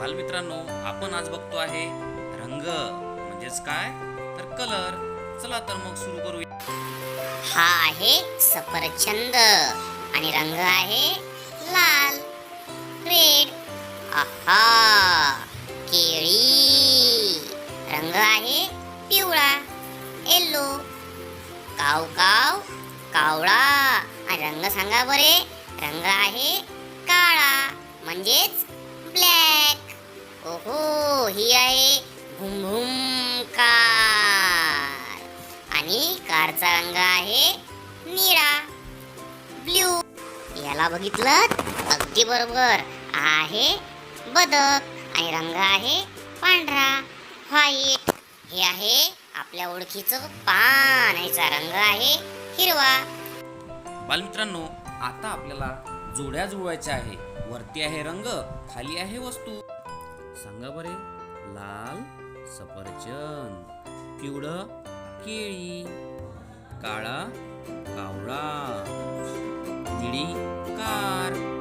बालमित्रांनो आपण आज बघतो आहे रंग म्हणजेच काय? तर कलर. चला तर मग सुरू करूया. हा आहे सफरचंद आणि रंग आहे लाल रेड आहा केळी. रंग आहे पिवळा येल्लो काव काव कावळा. आणि रंग सांगा बरे. रंग आहे काळा म्हणजेच ब्लॅक ओहो ही आहे भुम कार आणि कारचा रंग आहे निळा. ब्ल्यू. याला बघितलं अगदी बरोबर आहे बदक. आणि रंग आहे पांढरा. व्हाईट. हे आहे आपल्या ओळखीचं पान. याचा रंग आहे हिरवा. बालमित्रांनो आता आपल्याला जोड्या जुळवायच्या आहे. वरती आहे रंग खाली आहे वस्तू. सांगा बरे. लाल सफरचंद पिवळं केळी काळा कावळा निळी कार.